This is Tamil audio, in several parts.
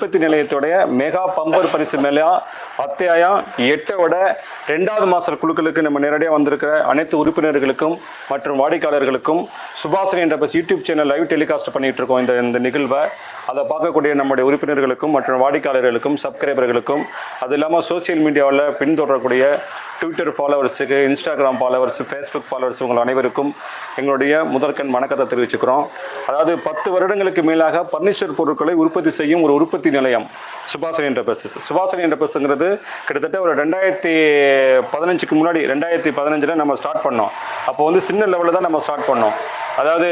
உற்பத்தி நிலையத்துடைய மெகா பம்பர் பரிசு மேலா அத்தியாயம் எட்டோட ரெண்டாவது மாச குழுக்களுக்கு நம்ம நேரடியாக வந்திருக்கிற அனைத்து உறுப்பினர்களுக்கும் மற்றும் வாடிக்கையாளர்களுக்கும் சுபாஷினி என்ற பஸ் யூடியூப் சேனல் லைவ் டெலிகாஸ்ட் பண்ணிட்டு இருக்கோம். இந்த இந்த நிகழ்வை அதை பார்க்கக்கூடிய நம்முடைய உறுப்பினர்களுக்கும் மற்றும் வாடிக்கையாளர்களுக்கும் சப்ஸ்கிரைபர்களுக்கும் அது இல்லாமல் சோஷியல் மீடியாவில் பின்தொடரக்கூடிய ட்விட்டர் ஃபாலோவர்ஸுக்கு இன்ஸ்டாகிராம் ஃபாலோவர்ஸ் ஃபேஸ்புக் ஃபாலோவர்ஸ் உங்கள் அனைவருக்கும் எங்களுடைய முதற்கண் வணக்கத்தை தெரிவிச்சுக்கிறோம். அதாவது பத்து வருடங்களுக்கு மேலாக பர்னிச்சர் பொருட்களை உற்பத்தி செய்யும் ஒரு உற்பத்தி நிலையம் சுபாசனி என்டர்பிரைசஸ். சுபாசனி என்டர்பிரைஸுங்கிறது கிட்டத்தட்ட ஒரு ரெண்டாயிரத்தி பதினஞ்சுக்கு முன்னாடி ரெண்டாயிரத்தி பதினஞ்சில் நம்ம ஸ்டார்ட் பண்ணோம். அப்போ வந்து சின்ன லெவலில் தான் நம்ம ஸ்டார்ட் பண்ணோம். அதாவது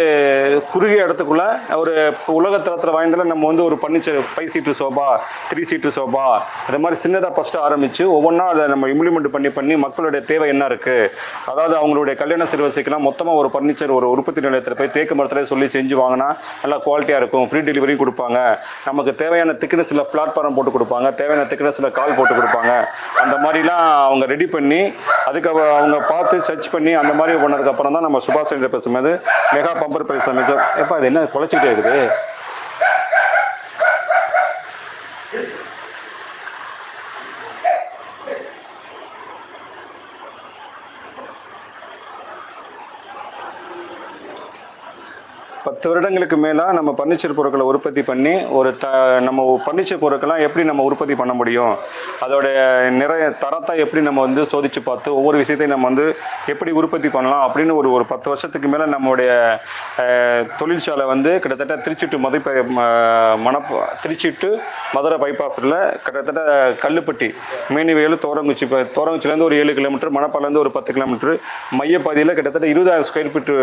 குறுகிய இடத்துக்குள்ள ஒரு உலகத்தரத்தில் வாய்ந்ததில் நம்ம வந்து ஒரு furniture five seat sofa three seat sofa இது மாதிரி சின்னதாக ஃபஸ்ட்டு ஆரம்பித்து ஒவ்வொன்றா அதை நம்ம இம்ப்ளிமெண்ட் பண்ணி பண்ணி மக்களுடைய தேவை என்ன இருக்குது அதாவது அவங்களுடைய கல்யாண சிறுவசைக்கெல்லாம் மொத்தமாக ஒரு ஃபர்னிச்சர் ஒரு உற்பத்தி நிலையத்தில் போய் தேக்கு மரத்தில் சொல்லி செஞ்சு வாங்கினா நல்லா குவாலிட்டியாக இருக்கும். ஃப்ரீ டெலிவரி கொடுப்பாங்க. நமக்கு தேவையான திக்னஸில் பிளாட்ஃபார்ம் போட்டு கொடுப்பாங்க. தேவையான திக்னஸில் கால் போட்டு கொடுப்பாங்க. அந்த மாதிரிலாம் அவங்க ரெடி பண்ணி அதுக்கு அவங்க பார்த்து சர்ச் பண்ணி அந்த மாதிரி பண்ணதுக்கப்புறம் தான் நம்ம சுபாஷ் சந்திர பேசும்போது மெகா பம்பர் பிரைஸ் அமைச்சர் எப்பா இது என்ன குலைச்சிக்கிட்டே இருக்குது? பத்து வருடங்களுக்கு மேலாக நம்ம பர்னிச்சர் பொருட்களை உற்பத்தி பண்ணி ஒரு த நம்ம பர்னிச்சர் பொருட்கள்லாம் எப்படி நம்ம உற்பத்தி பண்ண முடியும்? அதோடைய நிறைய தரத்தை எப்படி நம்ம வந்து சோதித்து பார்த்து ஒவ்வொரு விஷயத்தையும் நம்ம வந்து எப்படி உற்பத்தி பண்ணலாம் அப்படின்னு ஒரு ஒரு பத்து வருஷத்துக்கு மேலே நம்மளுடைய தொழிற்சாலை வந்து கிட்டத்தட்ட திருச்சி டு மதுரை மணப்ப திருச்சி டு மதுரை பைபாஸில் கிட்டத்தட்ட கல்லுப்பட்டி மேனிவேலு தோரங்குச்சி இப்போ தோரங்குச்சிலேருந்து ஒரு ஏழு கிலோமீட்டர் மணப்பாலேருந்து ஒரு பத்து கிலோமீட்டர் மையப்பகுதியில் கிட்டத்தட்ட இருபதாயிரம் ஸ்கொயர் ஃபீட்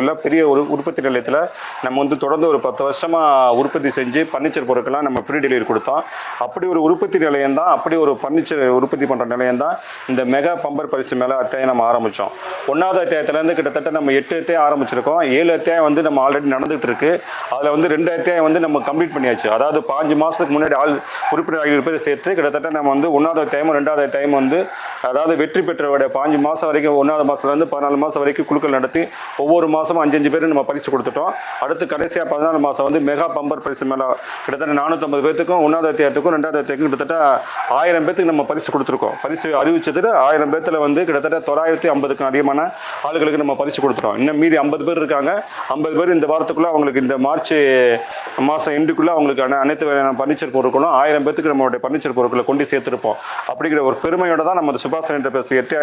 உள்ள பெரிய ஒரு உற்பத்தி நிலையத்தில் நம்ம வந்து தொடர்ந்து ஒரு பத்து வருஷமாக உற்பத்தி செஞ்சு பர்னிச்சர் பொருட்கள்லாம் நம்ம ஃப்ரீ டெலிவரி கொடுத்தோம். அப்படி ஒரு உற்பத்தி நிலையம் தான் அப்படி ஒரு பர்னிச்சர் உற்பத்தி பண்ணுற நிலையம் தான் இந்த மெகா பம்பர் பரிசு மேலே அத்தியாயம் நம்ம ஆரம்பித்தோம் ஒன்றாவது அத்தியாயத்துலேருந்து கிட்டத்தட்ட நம்ம எட்டு அத்தியாயம் ஆரம்பிச்சிருக்கோம். ஏழு அத்தியாயம் வந்து நம்ம ஆல்ரெடி நடந்துகிட்டு இருக்கு அதில் வந்து ரெண்டு அத்தியாயம் வந்து நம்ம கம்ப்ளீட் பண்ணியாச்சு. அதாவது பாஞ்சு மாதத்துக்கு முன்னாடி ஆள் உறுப்பினர் ஆகிய பேர் சேர்த்து கிட்டத்தட்ட நம்ம வந்து ஒன்றாவது அத்தியாயம் ரெண்டாவது அத்தியாயம் வந்து அதாவது வெற்றி பெற்றவருடைய பாஞ்சு மாதம் வரைக்கும் ஒன்றாவது மாதத்துலேருந்து பதினாலு மாதம் வரைக்கும் குழுக்கள் நடத்தி ஒவ்வொரு மாதமும் அஞ்சு அஞ்சு பேர் நம்ம பரிசு கொடுத்துட்டோம். அடுத்து கடைசியாக பதினாலு மாதம் வந்து மெகா பம்பர் பரிசு மேலே கிட்டத்தட்ட நானூற்றம்பது பேத்துக்கும் ஒன்றாவது அத்தியாயத்துக்கும் ரெண்டாவது அத்தியாயத்துக்கும் கிட்டத்தட்ட ஆயிரம் பேத்துக்கு நம்ம பரிசு கொடுத்துருக்கோம். பரிசு அறிவிச்சதில் ஆயிரம் பேத்தில் வந்து கிட்டத்தட்ட தொள்ளாயிரத்தி ஐம்பதுக்கும் அதிகமான ஆளுகளுக்கு நம்ம பரிசு கொடுத்துருவோம் இன்னும் மீதி ஐம்பது பேர் இருக்காங்க. ஐம்பது பேர் இந்த வாரத்துக்குள்ளே அவங்களுக்கு இந்த மார்ச் மாதம் எண்டுக்குள்ளே அவங்களுக்கான அனைத்து வகையான பர்னிச்சர் பொருட்களும் ஆயிரம் பேத்துக்கு நம்மளுடைய பர்னிச்சர் பொருட்களை கொண்டு சேர்த்துருப்போம். அப்படிங்கிற ஒரு பெருமையோட தான் நம்ம சுபாஷ் என்ற பேச எட்டு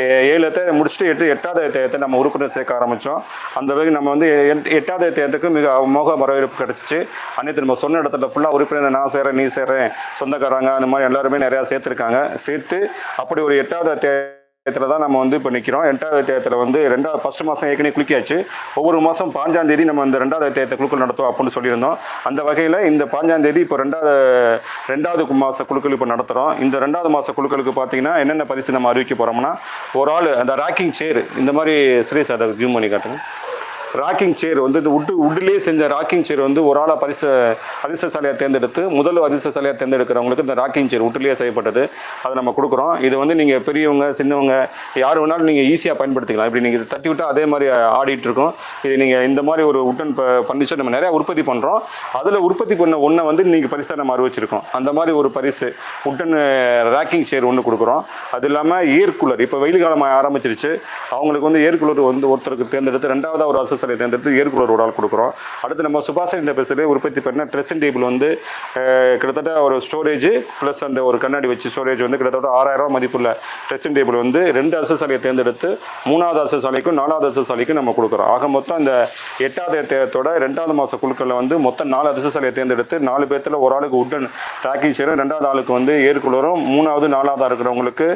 ஏ- ஏழு முடிச்சுட்டு எட்டு எட்டாவது அத்தியாயத்தை நம்ம உறுப்பினர் சேர்க்க ஆரம்பித்தோம் அந்த வகையில் நம்ம வந்து எட்டு எட்டாவது தேர்தலுக்கு மிக அமோக வரவேற்பு கிடைச்சிச்சு. அனைத்து நம்ம சொன்ன இடத்துல ஃபுல்லாக உறுப்பினர் நான் சேரேன் நீ சேரேன் சொந்தக்காரங்க அந்த மாதிரி எல்லாருமே நிறையா சேர்த்துருக்காங்க. சேர்த்து அப்படி ஒரு எட்டாவது தே அத்தியாயத்தில் தான் நம்ம வந்து இப்போ நிற்கிறோம் எட்டாவது அத்தியாயத்தில் வந்து ரெண்டாவது ஃபஸ்ட் மாதம் ஏற்கனவே குளிக்காச்சு ஒவ்வொரு மாதம் பாஞ்சாம் தேதி நம்ம இந்த ரெண்டாவது அத்தியாயத்தை குழுக்கள் நடத்துவோம் அப்படின்னு சொல்லியிருந்தோம். அந்த வகையில் இந்த பாஞ்சாம் தேதி இப்போ ரெண்டாவது ரெண்டாவது மாத குழுக்கள் இப்போ நடத்துகிறோம் இந்த ரெண்டாவது மாத குழுக்களுக்கு பார்த்தீங்கன்னா என்னென்ன பரிசு நம்ம அறிவிக்க போகிறோம்னா ஒரு ஆள் அந்த ராக்கிங் சேர் இந்த மாதிரி சுரேஷ் அதை ஜூம் பண்ணி காட்டுங்க. ராக்கிங் சேர் வந்து இந்த உட்டு உட்டிலே செஞ்ச ராக்கிங் சேர் வந்து ஒரு ஆளாக பரிசு அதிர்ஷ்டசாலையாக தேர்ந்தெடுத்து முதல் அதிர்ஷ்டசாலையாக தேர்ந்தெடுக்கிறவங்களுக்கு இந்த ராக்கிங் சேர் உட்டிலேயே செய்யப்பட்டது. அதை நம்ம கொடுக்குறோம். இது வந்து நீங்கள் பெரியவங்க சின்னவங்க யார் வேணாலும் நீங்கள் ஈஸியாக பயன்படுத்திக்கலாம். இப்படி நீங்கள் தட்டி விட்டால் அதே மாதிரி ஆடிட்டு இருக்கும். இது நீங்கள் இந்த மாதிரி ஒரு உட்டன் ஃபர்னிச்சர் நம்ம நிறையா உற்பத்தி பண்ணுறோம் அதில் உற்பத்தி பண்ண ஒன்றை வந்து நீங்கள் பரிசாக நம்ம அறிவிச்சிருக்கோம். அந்த மாதிரி ஒரு பரிசு உட்டன் ரேக்கிங் சேர் ஒன்று கொடுக்குறோம். அது இல்லாமல் ஏர் கூலர் இப்போ வெயில் காலம் ஆரம்பிச்சிருச்சு. அவங்களுக்கு வந்து ஏர் கூலர் வந்து ஒருத்தருக்கு தேர்ந்தெடுத்து ரெண்டாவதாக ஒரு அசசரை தேர்ந்தெடுத்து ஏற்குள்ள ரோடால் ஒரு ஆள் கொடுக்குறோம். அடுத்து நம்ம சுபாஷன் பேசுகிறே உற்பத்தி பண்ண ட்ரெஸ்ஸிங் டேபிள் வந்து கிட்டத்தட்ட ஒரு ஸ்டோரேஜ் ப்ளஸ் அந்த ஒரு கண்ணாடி வச்சு ஸ்டோரேஜ் வந்து கிட்டத்தட்ட ஆறாயிரம் ரூபாய் மதிப்புள்ள ட்ரெஸ்ஸிங் டேபிள் வந்து ரெண்டு அசசாலியை தேர்ந்தெடுத்து மூணாவது அசசாலிக்கும் நாலாவது அசசாலிக்கும் நம்ம கொடுக்குறோம். ஆக மொத்தம் இந்த எட்டாவது அத்தியாயத்தோட ரெண்டாவது மாத குழுக்களில் வந்து மொத்தம் நாலு அதிர்ஷ்டசாலியை தேர்ந்தெடுத்து நாலு பேர்த்தில் ஒரு ஆளுக்கு உட்டன் ட்ராக்கிங் சேரும் ரெண்டாவது ஆளுக்கு வந்து ஏற்குள்ளரும் மூணாவது நாலாவதாக இருக்கிறவங்களுக்கு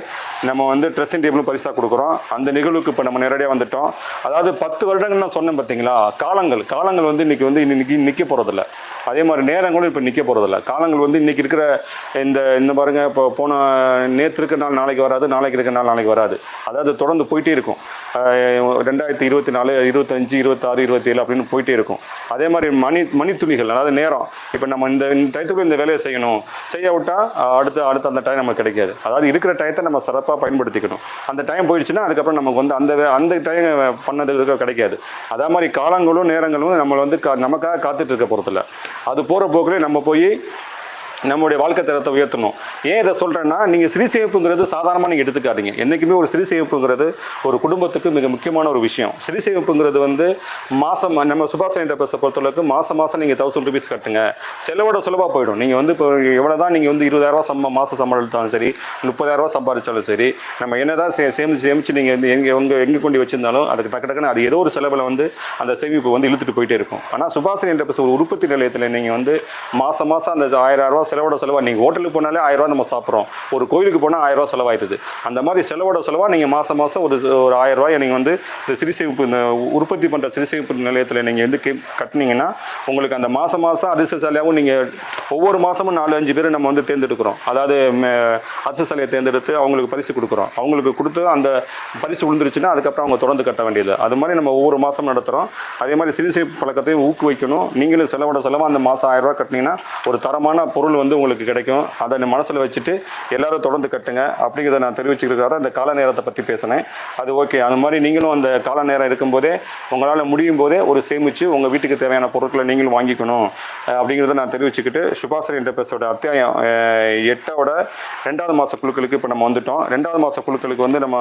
நம்ம வந்து ட்ரெஸ்ஸிங் டேபிளும் பரிசாக கொடுக்குறோம். அந்த நிகழ்வுக்கு இப்போ நம்ம நேரடியாக வந்துட்டோம். அதாவது பத்து வருடங்கள் நான் சொன்ன பார்த்தீங்களா? காலங்கள். காலங்கள் வந்து இன்னைக்கு வந்து இன்னைக்கு நிற்க போகிறதில்ல அதே மாதிரி நேரங்களும் இப்போ நிற்க போகிறதில்ல காலங்கள் வந்து இன்றைக்கி இருக்கிற இந்த இந்த பாருங்க இப்போ போன நேற்று இருக்க நாள் நாளைக்கு வராது நாளைக்கு இருக்க நாள் நாளைக்கு வராது. அதாவது தொடர்ந்து போயிட்டே இருக்கும். ரெண்டாயிரத்தி இருபத்தி நாலு இருபத்தஞ்சு இருபத்தாறு இருபத்தேழு அப்படின்னு போயிட்டே இருக்கும். அதே மாதிரி மணி மணித்துளிகள் அதாவது நேரம். இப்போ நம்ம இந்த இந்த டயத்துக்குள்ள இந்த வேலையை செய்யணும். செய்ய விட்டால் அடுத்து அடுத்த அடுத்த அந்த டைம் நமக்கு கிடைக்காது. அதாவது இருக்கிற டயத்தை நம்ம சிறப்பாக பயன்படுத்திக்கணும். அந்த டைம் போயிடுச்சுன்னா அதுக்கப்புறம் நமக்கு வந்து அந்த வே- அந்த டைம் பண்ணதுக்கு கிடைக்காது. அதே மாதிரி காலங்களும் நேரங்களும் நம்மளை வந்து கா- நமக்காக காத்துட்டு இருக்க போகிறதில்ல அது போகிற போக்கிலே நம்ம போய் நம்முடைய வாழ்க்கை தரத்தை உயர்த்தணும். ஏன் இதை சொல்கிறேன்னா நீங்கள் சிறு சேமிப்புங்கிறது சாதாரணமாக நீங்கள் எடுத்துக்காதீங்க. என்றைக்குமே ஒரு சிறு சேமிப்புங்கிறது ஒரு குடும்பத்துக்கு மிக முக்கியமான ஒரு விஷயம். சிறு சேமிப்புங்கிறது வந்து மாதம் நம்ம சுபாஷ் என்டர்பிரைஸை பொறுத்தளவுக்கு மாதம் மாதம் நீங்கள் தௌசண்ட் ருபீஸ் கட்டுங்க. செலவோட சுலபாக போயிடும். நீங்கள் வந்து இப்போ எவ்வளோ தான் நீங்கள் வந்து இருபதாயிரரூவா சம்ப மாதம் சம்பளம் எடுத்தாலும் சரி முப்பதாயிரரூவா சம்பாதிச்சாலும் சரி நம்ம என்ன தான் சே சேமிச்சு சேமிச்சு நீங்கள் வந்து எங்கே உங்கள் எங்கே கொண்டு வச்சிருந்தாலும் அதுக்கு டக்கு டக்குன்னு அது ஏதோ ஒரு செலவில் வந்து அந்த சேமிப்பு வந்து இழுத்துட்டு போயிட்டே இருக்கும். ஆனால் சுபாஷ் என்டர்பிரைஸ் ஒரு உற்பத்தி நிலையத்தில் நீங்கள் வந்து மாதம் மாதம் அந்த ஆயிரம் ரூபா செலவோட செலவாக நீங்கள் ஹோட்டலுக்கு போனாலே ஆயிரம் ரூபா நம்ம சாப்பிட்றோம். ஒரு கோயிலுக்கு போனால் ஆயிரம் ரூபா செலவாயிடுது. அந்த மாதிரி செலவோட செலவாக நீங்கள் மாதம் மாதம் ஒரு ஒரு ஆயிரம் ரூபாயை நீங்கள் வந்து இந்த சிறுசேமிப்பு இந்த உற்பத்தி பண்ணுற சிறுசேமிப்பு நிலையத்தில் நீங்கள் வந்து கே- கட்டுனீங்கன்னா உங்களுக்கு அந்த மாதம் மாதம் அதிர்ஷ்ட சாலையாகவும் நீங்கள் ஒவ்வொரு மாதமும் நாலு அஞ்சு பேர் நம்ம வந்து தேர்ந்தெடுக்கிறோம். அதாவது மே- அதிர்ஷ்ட சாலையை தேர்ந்தெடுத்து அவங்களுக்கு பரிசு கொடுக்குறோம். அவங்களுக்கு கொடுத்து அந்த பரிசு விழுந்துருச்சுன்னா அதுக்கப்புறம் அவங்க தொடர்ந்து கட்ட வேண்டியது. அது மாதிரி நம்ம ஒவ்வொரு மாதம் நடத்துகிறோம் அதே மாதிரி சிறுசேமிப்பு பழக்கத்தையும் ஊக்குவிக்கணும். நீங்களும் செலவோட செலவாக அந்த மாதம் ஆயிரம் ரூபாய் கட்டினீங்கன்னா ஒரு தரமான பொருள் வந்து உங்களுக்கு கிடைக்கும். அதை மனசில் வச்சுட்டு எல்லாரும் தொடர்ந்து கட்டுங்க. அப்படிங்கிறத நான் தெரிவிச்சுக்கிறதுக்காக அந்த கால நேரத்தை பற்றி பேசினேன். அது ஓகே அது மாதிரி நீங்களும் அந்த கால நேரம் இருக்கும்போதே உங்களால் முடியும் போதே ஒரு சேமித்து உங்கள் வீட்டுக்கு தேவையான பொருட்களை நீங்களும் வாங்கிக்கணும். அப்படிங்கிறத நான் தெரிவிச்சுக்கிட்டு சுபாசரி என்டர்பிரைஸோட அத்தியாயம் எட்டோட ரெண்டாவது மாத குழுக்களுக்கு இப்போ நம்ம வந்துட்டோம். ரெண்டாவது மாத குழுக்களுக்கு வந்து நம்ம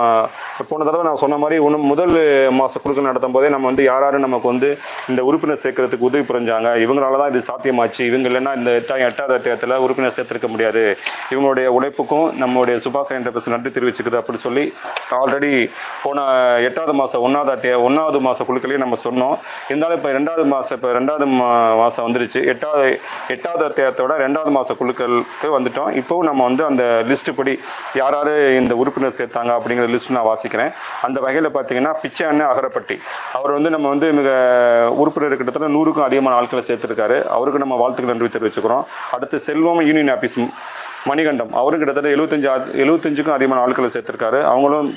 போன தடவை நான் சொன்ன மாதிரி ஒன்று முதல் மாத குழுக்கள் நடத்தும் போதே நம்ம வந்து யார் யாரும் நமக்கு வந்து இந்த உறுப்பினர் சேர்க்கறதுக்கு உதவி புரிஞ்சாங்க. இவங்களால தான் இது சாத்தியமாச்சு. இவங்க இல்லைன்னா இந்த எட்டாயிரம் எட்டாவது அத்தியாயத்தில் உறுப்பினர் சேர்த்திருக்க முடியாது. இவங்களுடைய உழைப்புக்கும் நம்மளுடைய சுபாஷ் என்டர்பிரைஸ் நன்றி தெரிவிச்சுக்குது அப்படின்னு சொல்லி ஆல்ரெடி போன எட்டாவது மாதம் ஒன்றாவது ஒன்றாவது மாத குழுக்களையும் நம்ம சொன்னோம். இருந்தாலும் இப்போ ரெண்டாவது மாதம் இப்போ ரெண்டாவது மா மாதம் வந்துருச்சு. எட்டாவது எட்டாவது அத்தியாயத்தோட ரெண்டாவது மாத குழுக்களுக்கு வந்துட்டோம். இப்போவும் நம்ம வந்து அந்த லிஸ்ட் படி யார் யார் இந்த உறுப்பினர் சேர்த்தாங்க அப்படிங்கிற லிஸ்ட் நான் வாசிக்கிறேன். அந்த வகையில் பார்த்தீங்கன்னா பிச்சை அண்ணன் அகரப்பட்டி. அவர் வந்து நம்ம வந்து மிக உறுப்பினர் கிட்டத்தட்ட நூறுக்கும் அதிகமான ஆட்களை சேர்த்துருக்காரு. அவருக்கு நம்ம வாழ்த்துக்கள் நன்றி தெரிவிச்சுக்கிறோம். அடுத்து செல்வம் யூனியன் ஆஃபீஸ் மணிகண்டம். அவரும் கிட்டத்தட்ட எழுபத்தஞ்சு எழுபத்தஞ்சுக்கும் அதிகமான ஆட்களை சேர்த்திருக்காரு. அவங்களும்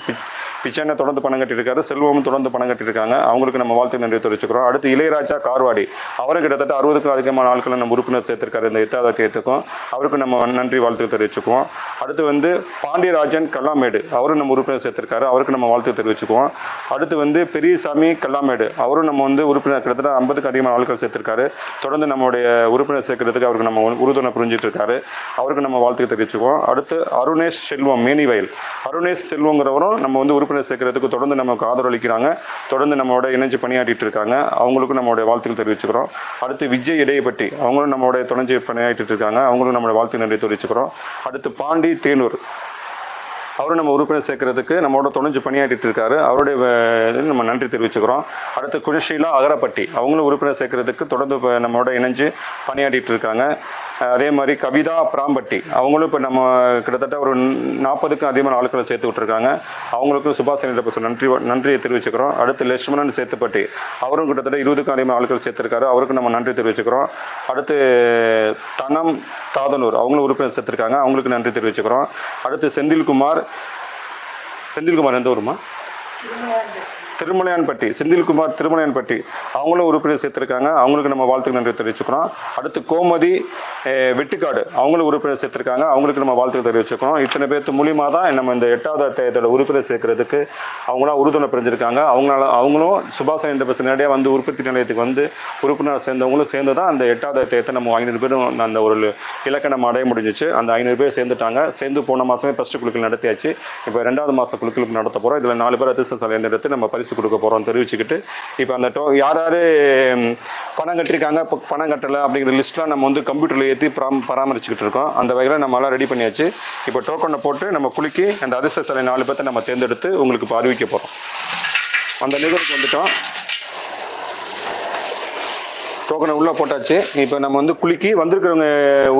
பிச்சைனை தொடர்ந்து பணம் கட்டியிருக்காரு செல்வமும் தொடர்ந்து பணம் கட்டியிருக்காங்க. அவங்களுக்கு நம்ம வாழ்த்து நன்றி தெரிவிச்சுக்கிறோம். அடுத்து இளையராஜா கார்வாடி. அவரும் கிட்டத்தட்ட அறுபதுக்கும் அதிகமான ஆட்களை நம்ம உறுப்பினர் சேர்த்திருக்காரு இந்த எட்டாவது தேர்த்துக்கும் அவருக்கு நம்ம நன்றி வாழ்த்து தெரிவிச்சுக்குவோம். அடுத்து வந்து பாண்டியராஜன் கல்லாமேடு. அவரும் நம்ம உறுப்பினர் சேர்த்திருக்காரு. அவருக்கு நம்ம வாழ்த்து தெரிவிச்சுக்குவோம். அடுத்து வந்து பெரியசாமி கல்லாமேடு. அவரும் நம்ம வந்து உறுப்பினர் கிட்டத்தட்ட ஐம்பதுக்கு அதிகமான ஆட்கள் சேர்த்திருக்காரு. தொடர்ந்து நம்மளுடைய உறுப்பினர் சேர்க்கறதுக்கு அவருக்கு நம்ம உறுதுணை புரிஞ்சிட்டு இருக்காரு அவருக்கு நம்ம வாழ்த்துக்கு தெரிவிச்சுக்குவோம். அடுத்து அருணேஷ் செல்வம் மேனிவயல். அருணேஷ் செல்வங்கிறவரும் நம்ம வந்து உறுப்பினர் சேர்க்கறதுக்கு தொடர்ந்து நமக்கு ஆதரவளிக்கிறாங்க தொடர்ந்து நம்மளோட இணைஞ்சு பணியாற்றிட்டு இருக்காங்க. அவங்களுக்கும் நம்மளுடைய வாழ்த்துக்கள் தெரிவிச்சுக்கிறோம். அடுத்து விஜய் இடையப்பட்டி அவங்களும் நம்மளுடைய துணைஞ்சு பணியாற்றிட்டு இருக்காங்க. அவங்களும் நம்மளுடைய வாழ்த்து நன்றி தெரிவிச்சுக்கிறோம். அடுத்து பாண்டி தேனூர் அவரும் நம்ம உறுப்பினர் சேர்க்கறதுக்கு நம்மளோட துணைஞ்சு பணியாற்றிட்டு இருக்காரு. அவருடைய இது நம்ம நன்றி தெரிவிச்சுக்கிறோம். அடுத்து குணஷீலா அகரப்பட்டி அவங்களும் உறுப்பினர் சேர்க்கறதுக்கு தொடர்ந்து நம்மளோட இணைஞ்சு பணியாற்றிட்டு இருக்காங்க. அதே மாதிரி கவிதா பிராம்பட்டி. அவங்களும் இப்போ நம்ம கிட்டத்தட்ட ஒரு நாற்பதுக்கும் அதிகமான ஆட்களை சேர்த்து விட்டுருக்காங்க. அவங்களுக்கும் சுபாஷ் சந்திர நன்றி நன்றியை தெரிவிச்சுக்கிறோம். அடுத்து லட்சுமணன் சேத்துப்பட்டி. அவரும் கிட்டத்தட்ட இருபதுக்கும் அதிகமான ஆட்கள் சேர்த்துருக்காரு. அவருக்கு நம்ம நன்றி தெரிவிச்சுக்கிறோம். அடுத்து தனம் தாதனூர். அவங்களும் உறுப்பினர் சேர்த்துருக்காங்க. அவங்களுக்கு நன்றி தெரிவிச்சுக்கிறோம். அடுத்து செந்தில்குமார். செந்தில்குமார் எந்த ஊருமா திருமலையான்பட்டி செந்தில்குமார் திருமலையான்பட்டி அவங்களும் உறுப்பினர் சேர்த்திருக்காங்க. அவங்களுக்கு நம்ம வாழ்த்துக்கு நன்றி தெரிவிச்சுக்கிறோம். அடுத்து கோமதி வெட்டுக்காடு அவங்களும் உறுப்பினர் சேர்த்திருக்காங்க. அவங்களுக்கு நம்ம வாழ்த்துக்கு தெரிவிச்சுக்கிறோம். இத்தனை பேர்த்து மூலியமாக தான் நம்ம இந்த எட்டாவது அத்தியாயத்தோட உறுப்பினர் சேர்க்கறதுக்கு அவங்களாம் உறுதுணை பிரிஞ்சிருக்காங்க. அவங்களால அவங்களும் சுபாஷ் என்ற பஸ் நேரடியாக வந்து உற்பத்தி நிலையத்துக்கு வந்து உறுப்பினர் சேர்ந்தவங்களும் சேர்ந்து தான் அந்த எட்டாவது அத்தியாயத்தை நம்ம ஐநூறு பேரும் அந்த ஒரு இலக்கணம் நம்ம அடைய முடிஞ்சிச்சு. அந்த ஐநூறு பேர் சேர்ந்துட்டாங்க. சேர்ந்து போன மாதமே ஃபஸ்ட்டு குழுக்கள் நடத்தியாச்சு. இப்போ ரெண்டாவது மாதம் குழுக்களுக்கு நடத்த போகிறோம் இதில் நாலு பேர் அதிர்ஷ்ட சாலை எடுத்து நம்ம பரிசு கொடுக்க போகிறோம் தெரிவிச்சுக்கிட்டு இப்போ அந்த டோ யார் யார் பணம் கட்டியிருக்காங்க இப்போ பணம் கட்டலை அப்படிங்கிற லிஸ்ட்லாம் நம்ம வந்து கம்ப்யூட்டரில் ஏற்றி பராம பராமரிச்சுக்கிட்டு இருக்கோம். அந்த வகையில் நம்மளாம் ரெடி பண்ணியாச்சு. இப்போ டோக்கனை போட்டு நம்ம குலுக்கி அந்த அதிர்ஷ்ட தலை நாலு பேர்த்தை நம்ம தேர்ந்தெடுத்து உங்களுக்கு இப்போ அறிவிக்க போகிறோம் அந்த நிகழ்வுக்கு வந்துட்டோம். டோக்கனை உள்ளே போட்டாச்சு. இப்போ நம்ம வந்து குலுக்கி வந்திருக்கிறவங்க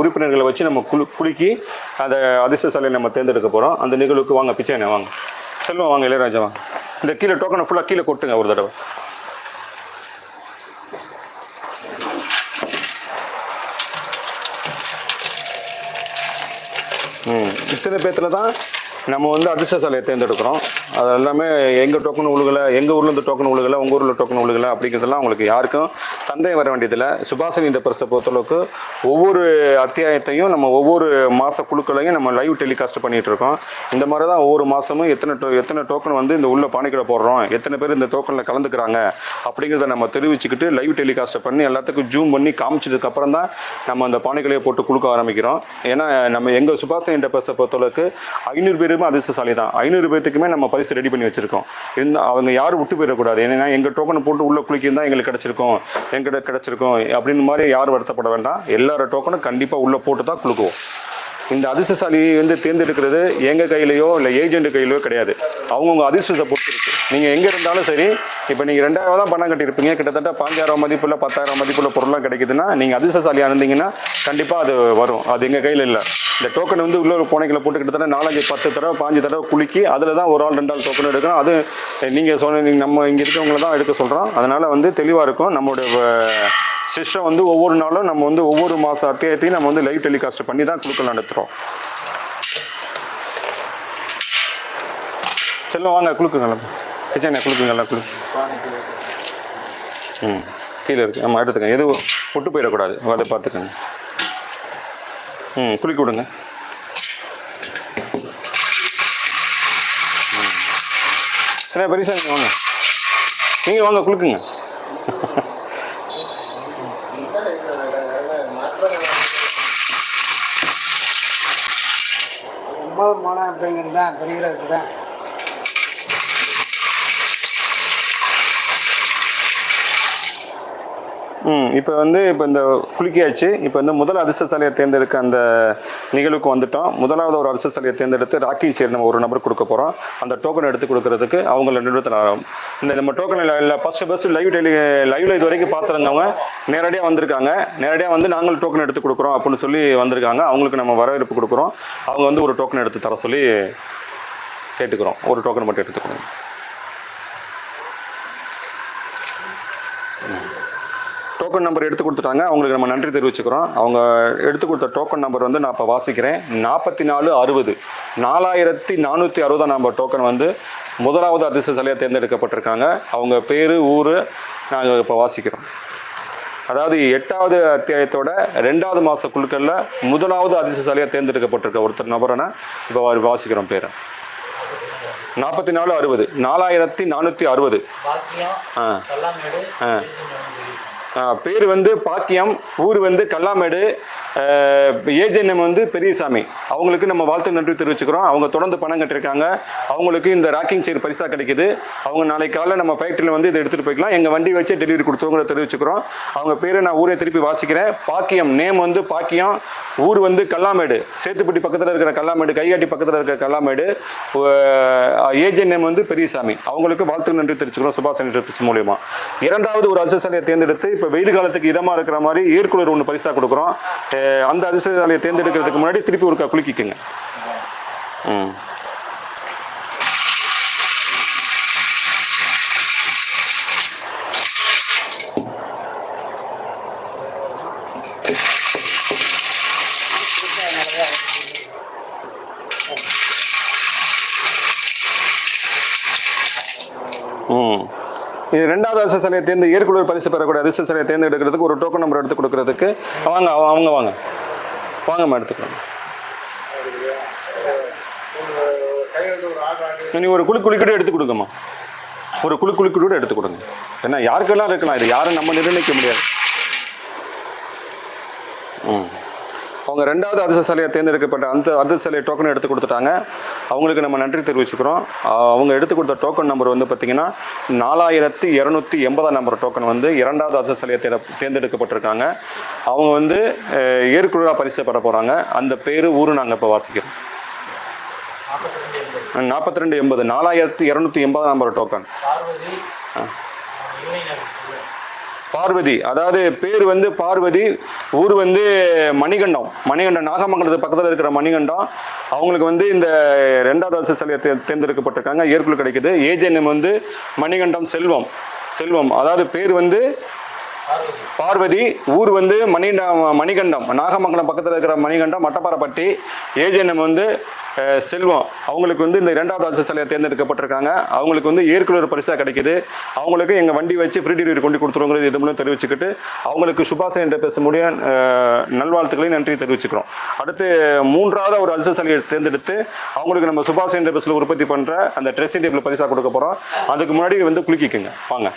உறுப்பினர்களை வச்சு நம்ம குலு குலுக்கி அந்த அதிர்ஷ்ட சாலையை நம்ம தேர்ந்தெடுக்க போகிறோம் அந்த நிகழ்வுக்கு வாங்க பிச்சை என்ன வாங்க. செல்வம் வாங்க இளையராஜா வாங்க. இந்த கீழே டோக்கனை ஃபுல்லாக கீழே கொட்டுங்க ஒரு தடவை. ம். இத்தனை பேர்த்துல தான் நம்ம வந்து அதிர்ஷ்ட சாலையை தேர்ந்தெடுக்கிறோம். அது எல்லாமே எங்கள் டோக்கன் உழுகலை எங்கள் ஊர்லேருந்து டோக்கன் உழுகலை உங்கள் ஊரில் டோக்கன் உழுகலை அப்படிங்கிறதெல்லாம் உங்களுக்கு யாருக்கும் சந்தேகம் வர வேண்டியதில்லை. சுபாஷன் இந்த பரிசை பொறுத்தளவுக்கு ஒவ்வொரு அத்தியாயத்தையும் நம்ம ஒவ்வொரு மாத குழுக்களையும் நம்ம லைவ் டெலிகாஸ்ட் பண்ணிகிட்டு இருக்கோம். இந்த மாதிரி தான் ஒவ்வொரு மாதமும் எத்தனை டோ எத்தனை டோக்கன் வந்து இந்த உள்ள பானைக்கடை போடுறோம். எத்தனை பேர் இந்த டோக்கனில் கலந்துக்கிறாங்க அப்படிங்கிறத நம்ம தெரிவிச்சுக்கிட்டு லைவ் டெலிகாஸ்ட்டை பண்ணி எல்லாத்துக்கும் ஜூம் பண்ணி காமிச்சதுக்கப்புறம் தான் நம்ம அந்த பானைகளையே போட்டு கொடுக்க ஆரம்பிக்கிறோம். ஏன்னா நம்ம எங்கள் சுபாஷன் இந்த பரிசை பொறுத்தளவுக்கு ஐநூறு பேருமே அதிர்ஷ்டசாலி தான் ஐநூறு பேர்த்துக்குமே நம்ம பரிசு ரெடி பண்ணி வச்சுருக்கோம். இந்த அவங்க யாரும் விட்டு போயிடக்கூடாது. ஏன்னா எங்கள் டோக்கனை போட்டு உள்ள தான் எங்களுக்கு கிடச்சிருக்கும். எங்கிட்ட கிடச்சிருக்கும் அப்படின்னு மாதிரி யாரும் வருத்தப்பட வேண்டாம். எல்லாரோட டோக்கனும் கண்டிப்பாக உள்ளே போட்டு தான் கொடுக்குவோம் இந்த அதிர்ஷ்டசாலியை வந்து தேர்ந்தெடுக்கிறது எங்கள் கையிலையோ இல்லை ஏஜென்ட் கையிலையோ கிடையாது. அவங்கவுங்க அதிர்ஷ்டத்தை பொறுத்துருக்கு. நீங்கள் எங்கே இருந்தாலும் சரி இப்போ நீங்கள் ரெண்டாயிரம் தான் பணம் கட்டியிருப்பீங்க. கிட்டத்தட்ட பாஞ்சாயிரம் மதிப்புள்ள பத்தாயிரம் மதிப்புள்ள பொருளாக கிடைக்குதுன்னா நீங்கள் அதிர்ஷ்டசாலியாக இருந்தீங்கன்னா கண்டிப்பாக அது வரும். அது எங்கள் கையில் இல்லை. இந்த டோக்கன் வந்து உள்ள ஒரு பூனைகளை போட்டு கிட்டத்தட்ட நாலஞ்சு பத்து தடவை பாஞ்சு தடவை குலுக்கி அதில் தான் ஒரு ஆள் ரெண்டு ஆள் டோக்கன் எடுக்கணும். அது நீங்கள் சொன்ன நம்ம இங்கே இருக்கவங்கள தான் எடுக்க சொல்கிறோம் அதனால் வந்து தெளிவாக இருக்கும். நம்மளுடைய சிஸ்டம் வந்து ஒவ்வொரு நாளும் நம்ம வந்து ஒவ்வொரு மாத அத்தியாயத்தையும் நம்ம வந்து லைவ் டெலிகாஸ்ட் பண்ணி தான் குழுக்கள் நடத்துகிறோம் செல்லும் வாங்க குழுக்குங்களா கிச்சனை குழுக்குங்களா குழு. ம் கீழே இருக்கு. நம்ம எடுத்துக்கங்க. எதுவும் விட்டு போயிடக்கூடாது. அதை பார்த்துக்கங்க. ம் குளிக்க விடுங்க. ம். சரி பெரிய நீங்கள் வாங்க. நீங்கள் வாங்க குளுக்குங்க ஒன்பது மாதம் அப்படிங்கிறது தான் தெரிகிறதுக்கு தான். இப்போ வந்து இப்போ இந்த குலுக்கியாச்சு. இப்போ வந்து முதல் அதிர்ஷ்டசாலியை தேர்ந்தெடுக்க அந்த நிகழ்வுக்கு வந்துட்டோம். முதலாவது ஒரு அதிர்ஷ்டசாலியை தேர்ந்தெடுத்து ராக்கி சேர் நம்ம ஒரு நபர் கொடுக்க போகிறோம் அந்த டோக்கன் எடுத்து கொடுக்கறதுக்கு அவங்க நிறுவனத்தில் ஆகும் இந்த நம்ம டோக்கன் இல்லை ஃபஸ்ட்டு ஃபஸ்ட்டு லைவ் டெலி லைவில் இது வரைக்கும் பார்த்துருந்தவங்க நேரடியாக வந்திருக்காங்க. நேரடியாக வந்து நாங்கள் டோக்கன் எடுத்து கொடுக்குறோம் அப்படின்னு சொல்லி வந்திருக்காங்க. அவங்களுக்கு நம்ம வரவேற்பு கொடுக்குறோம். அவங்க வந்து ஒரு டோக்கன் எடுத்து தர சொல்லி கேட்டுக்கிறோம். ஒரு டோக்கன் மட்டும் எடுத்துக்கணும் டோக்கன் நம்பர் எடுத்து கொடுத்துட்டாங்க. அவங்களுக்கு நம்ம நன்றி தெரிவிச்சுக்கிறோம். அவங்க எடுத்து கொடுத்த டோக்கன் நம்பர் வந்து நான் இப்போ வாசிக்கிறேன். நாற்பத்தி நாலு அறுபது. நாலாயிரத்தி நானூற்றி அறுபதாம் நம்பர் டோக்கன் வந்து முதலாவது அதிர்ஷ்டசாலியாக தேர்ந்தெடுக்கப்பட்டிருக்காங்க. அவங்க பேர் ஊர் நாங்கள் இப்போ வாசிக்கிறோம். அதாவது எட்டாவது அத்தியாயத்தோட ரெண்டாவது மாத குழுக்களில் முதலாவது அதிர்ஷ்டசாலியாக தேர்ந்தெடுக்கப்பட்டிருக்க ஒருத்தர் நபரனை இப்போ வாசிக்கிறோம் பேரை. நாற்பத்தி நாலு அறுபது. நாலாயிரத்தி நானூற்றி அறுபது. ஆ. ஆ. பேர் வந்து பாக்கியம் ஊர் வந்து கல்லாமேடு ஏஜென்எம் வந்து பெரியசாமி. அவங்களுக்கு நம்ம வாழ்த்து நன்றி தெரிவிச்சுக்கிறோம். அவங்க தொடர்ந்து பணம் கட்டியிருக்காங்க. அவங்களுக்கு இந்த ராக்கிங் சேர் பரிசாக கிடைக்குது. அவங்க நாளைக்கு காலையில் நம்ம ஃபேக்ட்ரியில் வந்து இதை எடுத்துகிட்டு போய்க்கலாம். எங்கள் வண்டி வச்சு டெலிவரி கொடுத்தவங்கள தெரிவிச்சுக்கிறோம். அவங்க பேரை நான் ஊரே திருப்பி வாசிக்கிறேன். பாக்கியம் நேம் வந்து பாக்கியம் ஊர் வந்து கல்லாமேடு. சேத்துப்பட்டி பக்கத்தில் இருக்கிற கல்லாமேடு கைகாட்டி பக்கத்தில் இருக்கிற கல்லாமேடு ஏஜென்ட் நேம் வந்து பெரியசாமி. அவங்களுக்கு வாழ்த்து நன்றி தெரிவிச்சுக்கிறோம். சுபாஷ் சென்டர்ஸ் மூலியமாக இரண்டாவது ஒரு அதிர்ஷ்டசாலியை தேர்ந்தெடுத்து இப்போ வெயில் காலத்துக்கு இதமாக இருக்கிற மாதிரி ஏர்குலர் ஒன்று பரிசாக கொடுக்குறோம். அந்த அதிர்ஷ்டசாலியை தேர்ந்தெடுக்கிறதுக்கு முன்னாடி திருப்பி ஒருக்கா குலுக்கிக்கங்க. ம். இது ரெண்டாவது அதிர்ஷ்டசாலியை தேர்ந்து ஏற்குழுவர் பரிசு பெறக்கூடிய அதிர்ஷ்டசாலியை தேர்ந்தெடுக்கிறதுக்கு ஒரு டோக்கன் நம்பர் எடுத்து கொடுக்கறதுக்கு. வாங்க அவங்க வாங்க. வாங்கம்மா எடுத்துக்கலாம். நீ ஒரு குழு குளிக்கிட்டு எடுத்து கொடுங்கம்மா. ஒரு குழு குளிக்கிட்டு எடுத்து கொடுங்க. ஏன்னா யாருக்கெல்லாம் இருக்கலாம் இது யாரும் நம்ம நிர்ணயிக்க முடியாது. ம். அவங்க ரெண்டாவது அதிர்ஷ்டசாலியாக தேர்ந்தெடுக்கப்பட்ட அந்த அதிர்ஷ்டசாலியை டோக்கன் எடுத்து கொடுத்துட்டாங்க. அவங்களுக்கு நம்ம நன்றி தெரிவிச்சுக்கிறோம். அவங்க எடுத்து கொடுத்த டோக்கன் நம்பர் வந்து பார்த்திங்கன்னா நாலாயிரத்தி இரநூத்தி எண்பதாம் நம்பர் டோக்கன் வந்து இரண்டாவது அதிர்ஷ்டசாலியை தேட தேர்ந்தெடுக்கப்பட்டிருக்காங்க. அவங்க வந்து அஹ், ஏற்குழுவாக பரிசு பெற போகிறாங்க அந்த பேர் ஊர் நாங்கள் இப்போ வாசிக்கிறோம். நாற்பத்தி ரெண்டு எண்பது நாலாயிரத்தி இரநூத்தி எண்பதாம் நம்பர் டோக்கன் ஆ பார்வதி அதாவது பேர் வந்து பார்வதி ஊர் வந்து மணிகண்டம். மணிகண்டம் நாகமங்கலத்து பக்கத்தில் இருக்கிற மணிகண்டம். அவங்களுக்கு வந்து இந்த ரெண்டாவது சிலையை தே தேர்ந்தெடுக்கப்பட்டிருக்காங்க. ஏற்குழு கிடைக்குது. ஏஜென்எம் வந்து மணிகண்டம் செல்வம். செல்வம். அதாவது பேர் வந்து பார்வதி ஊர் வந்து மணி மணிகண்டம் நாகமங்கலம் பக்கத்தில் இருக்கிற மணிகண்டம் மட்டப்பாறைப்பட்டி ஏஜென்எம் வந்து செல்வம். அவங்களுக்கு வந்து இந்த இரண்டாவது அதிர்ஷ்டசாலியாக தேர்ந்தெடுக்கப்பட்டிருக்காங்க. அவங்களுக்கு வந்து ஏற்குலர் பரிசாக கிடைக்குது. அவங்களுக்கு எங்கள் வண்டி வச்சு ஃப்ரீ டெலிவரி கொண்டு கொடுத்துருவோங்கிறது இது மூலம் தெரிவிச்சுக்கிட்டு அவங்களுக்கு சுபாஷ் என்ற பேச முடிய நல்வாழ்த்துக்களையும் நன்றி தெரிவிச்சுக்கிறோம். அடுத்து மூன்றாவது ஒரு அதிர்ஷ்டசாலியை தேர்ந்தெடுத்து அவங்களுக்கு நம்ம சுபாஷ் என்ற பேசில் உற்பத்தி பண்ணுற அந்த ட்ரெஸ்ஸிங் டேபிள் பரிசாக கொடுக்க போகிறோம் அதுக்கு முன்னாடி வந்து குலுக்கிக்குங்க வாங்க.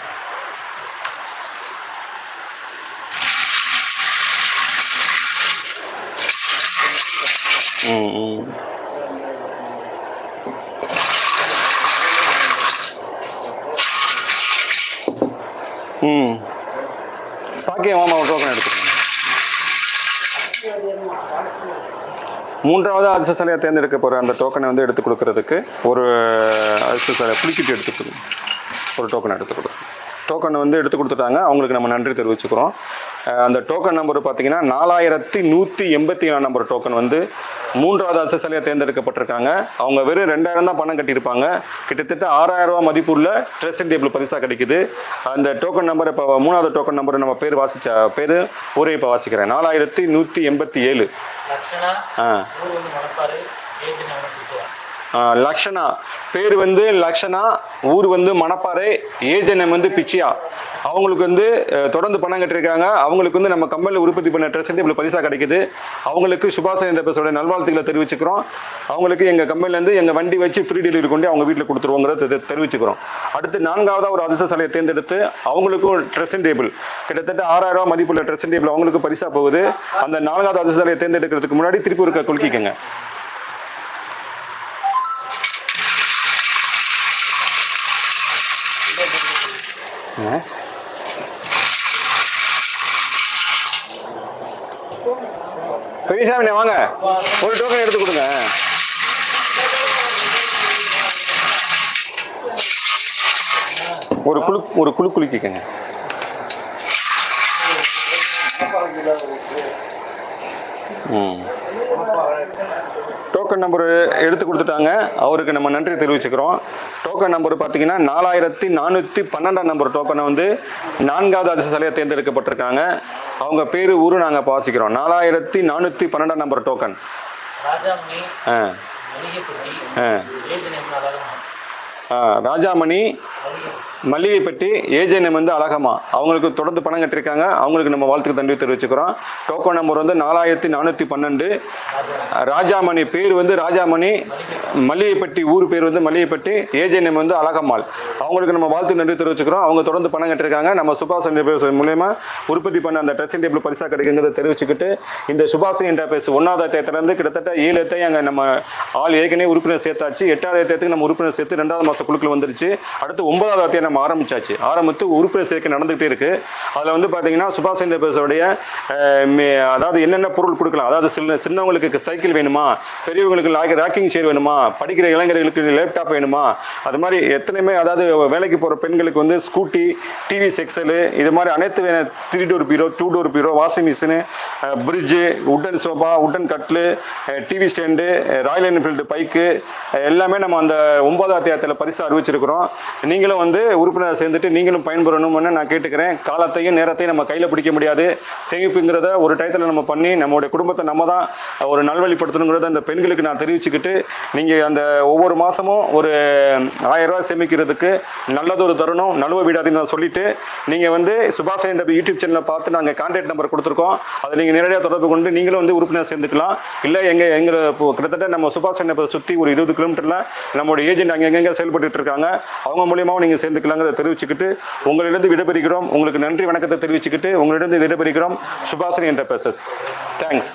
ஓகே மாமா ஒரு டோக்கன் எடுத்துக்கோங்க மூன்றாவது அதிர்ஷ்டசாலியாக தேர்ந்தெடுக்க போகிற அந்த டோக்கனை வந்து எடுத்து கொடுக்கறதுக்கு ஒரு அதிர்ஷ்டசாலியை புளிக்கிட்டு எடுத்து கொடுங்க ஒரு டோக்கன் எடுத்து கொடுங்க டோக்கனை வந்து எடுத்து கொடுத்துட்டாங்க. அவங்களுக்கு நம்ம நன்றி தெரிவிச்சுக்கிறோம். அந்த டோக்கன் நம்பர் பார்த்தீங்கன்னா நாலாயிரத்தி நூற்றி எண்பத்தி ஏழாம் நம்பர் டோக்கன் வந்து மூன்றாவது அதிர்ஷ்டசாலியாக தேர்ந்தெடுக்கப்பட்டிருக்காங்க. அவங்க வெறும் ரெண்டாயிரம் தான் பணம் கட்டியிருப்பாங்க. கிட்டத்தட்ட ஆறாயிரம் ரூபாய் மதிப்புள்ள ட்ரெஸ்ஸிங் டேபிள் பரிசாக கிடைக்குது. அந்த டோக்கன் நம்பர் இப்போ மூணாவது டோக்கன் நம்பர் நம்ம பேர் வாசிச்ச பேர் ஊரே இப்போ வாசிக்கிறேன். நாலாயிரத்தி நூற்றி எண்பத்தி ஏழு. ஆ. லக்ஷனா. பேர் வந்து லக்ஷனா ஊர் வந்து மணப்பாறை ஏஜென்எம் வந்து பிச்சியா. அவங்களுக்கு வந்து தொடர்ந்து பணம் கட்டிருக்காங்க அவங்களுக்கு வந்து நம்ம கம்பெனியில் உற்பத்தி பண்ண ட்ரெஸ் டேபிள் பரிசாக கிடைக்குது. அவங்களுக்கு சுபாஷ் என்ற பேசோட நல்வாழ்த்துக்களை தெரிவிச்சுக்கிறோம். அவங்களுக்கு எங்கள் கம்பெனிலேருந்து எங்கள் வண்டி வச்சு ஃப்ரீ டெலிவரி கொண்டு அவங்க வீட்டில் கொடுத்துருவோங்கிறத தெரி- தெரிவிச்சுக்கிறோம். அடுத்து நான்காவதாக ஒரு அதிர்ஷ்டசாலியை தேர்ந்தெடுத்து அவங்களுக்கும் ட்ரெஸ்ஸிங் டேபிள் கிட்டத்தட்ட ஆறாயிரம் ரூபா மதிப்புள்ள ட்ரெஸ்ஸிங் டேபிள் அவங்களுக்கு பரிசாக போகுது. அந்த நான்காவது அதிர்ஷ்டசாலியை தேர்ந்தெடுக்கிறதுக்கு முன்னாடி திருப்பி இருக்க குலுக்கிக்கங்க பெரியசாமி வாங்க. ஒரு டோக்கன் எடுத்து கொடுங்க. ஒரு குழு ஒரு குழு குலுக்கிக்கங்க. ம். டோக்கன் நம்பர் எடுத்து கொடுத்துட்டாங்க. அவருக்கு நம்ம நன்றி தெரிவிச்சுக்கிறோம். டோக்கன் நம்பர் பார்த்தீங்கன்னா நாலாயிரத்தி நானூற்றி பன்னெண்டாம் நம்பர் டோக்கனை வந்து நான்காவது அதிர்ஷ்டசாலியாக தேர்ந்தெடுக்கப்பட்டிருக்காங்க. அவங்க பேர் ஊரு நாங்கள் பாசிக்கிறோம் நாலாயிரத்தி நானூற்றி பன்னெண்டாம் நம்பர் டோக்கன் ராஜாமணி ஆ. ஆ, ராஜாமணி மல்லிகைப்பட்டி ஏஜென்எம் வந்து அழகமா அவங்களுக்கு தொடர்ந்து பணம் கட்டிருக்காங்க அவங்களுக்கு நம்ம வாழ்த்துக்கு நன்றி தெரிவிச்சுக்கிறோம். டோக்கன் நம்பர் வந்து நாலாயிரத்தி நானூற்றி பன்னெண்டு. ராஜாமணி பேர் வந்து ராஜாமணி. மல்லிகைப்பட்டி ஊர் பேர் வந்து மல்லிகைப்பட்டி. ஏஜென்எம் வந்து அழகம்மாள். அவங்களுக்கு நம்ம வாழ்த்து நன்றி தெரிவிச்சுக்கிறோம். அவங்க தொடர்ந்து பணம் கட்டிருக்காங்க நம்ம சுபாஷ் என்டர்பிரைஸ் மூலயமா உற்பத்தி பண்ண அந்த ட்ரெஸ்ஸிங் டேபிள் பரிசாக கிடைக்குங்கிறத தெரிவிச்சுக்கிட்டு இந்த சுபாஷ் என்டர்பிரைஸ் ஒன்றாவது தேத்திலேருந்து கிட்டத்தட்ட ஏழு எத்தை அங்கே நம்ம ஆள் ஏற்கனவே உறுப்பினர் சேர்த்தாச்சு. எட்டாவது தேத்துக்கு நம்ம உறுப்பினர் சேர்த்து ரெண்டாவது மாதம் குழுக்கள் வந்துருச்சு. அடுத்து ஒன்பதாவது அத்தியாயம் நம்ம ஆரம்பிச்சாச்சு. ஆரம்பித்து உறுப்பினர் சேர்க்கை நடந்துகிட்டே இருக்கு. அதில் வந்து பார்த்தீங்கன்னா சுபாஷ் சந்திர பேசோடைய அதாவது என்னென்ன பொருள் கொடுக்கலாம்? அதாவது சின்ன சின்னவங்களுக்கு சைக்கிள் வேணுமா? பெரியவங்களுக்கு லாக் ராக்கிங் சேர் வேணுமா? படிக்கிற இளைஞர்களுக்கு லேப்டாப் வேணுமா? அது மாதிரி எத்தனையுமே அதாவது வேலைக்கு போகிற பெண்களுக்கு வந்து ஸ்கூட்டி டிவி செக்ஸலு இது மாதிரி அனைத்து வேண three door bureau two door bureau washing machine fridge wooden sofa wooden கட்லு TV stand Royal Enfield bike எல்லாமே நம்ம அந்த ஒன்பதாம் அத்தியாயத்தில் பரிசு அறிவிச்சிருக்கிறோம். நீங்களும் வந்து உறுப்பினர் சேர்ந்துட்டு நீங்களும் பயன்பெறணும்னு நான் கேட்டுக்கிறேன். காலத்தையும் நேரத்தையும் நம்ம கையில் பிடிக்க முடியாது. சேமிப்புங்கிறத ஒரு டயத்தில் நம்ம பண்ணி நம்மளுடைய குடும்பத்தை நம்ம தான் ஒரு நல்வழிப்படுத்தணுங்கிறத அந்த பெண்களுக்கு நான் தெரிவிச்சுக்கிட்டு நீங்கள் அந்த ஒவ்வொரு மாதமும் ஒரு ஆயிரம் ரூபாய் சேமிக்கிறதுக்கு நல்லதொரு தருணம் நழுவ விடாதுன்னு நான் சொல்லிட்டு நீங்கள் வந்து சுபாஷ் டபி யூடியூப் சேனலை பார்த்து நாங்கள் கான்டாக்ட் நம்பர் கொடுத்துருக்கோம். அதை நீங்கள் நேரடியாக தொடர்பு கொண்டு நீங்களும் வந்து உறுப்பினர் சேர்ந்துக்கலாம். இல்லை எங்கள் எங்களை கிட்டத்தட்ட நம்ம சுபாஷ் என்ற சுற்றி ஒரு இருபது கிலோமீட்டரில் நம்மளோட ஏஜென்ட் அங்கங்கே செயல்பட்டு இருக்காங்க. அவங்க மூலியமாகவும் நீங்கள் சேர்ந்துக்கலாம். சேர்ந்துக்கலாங்கிறத தெரிவிச்சுக்கிட்டு உங்களிடம் விடைபெறுகிறோம். உங்களுக்கு நன்றி வணக்கத்தை தெரிவிச்சுக்கிட்டு உங்களிடம் விடைபெறுகிறோம். சுபாஷினி என்டர்பிரைசஸ். தேங்க்ஸ்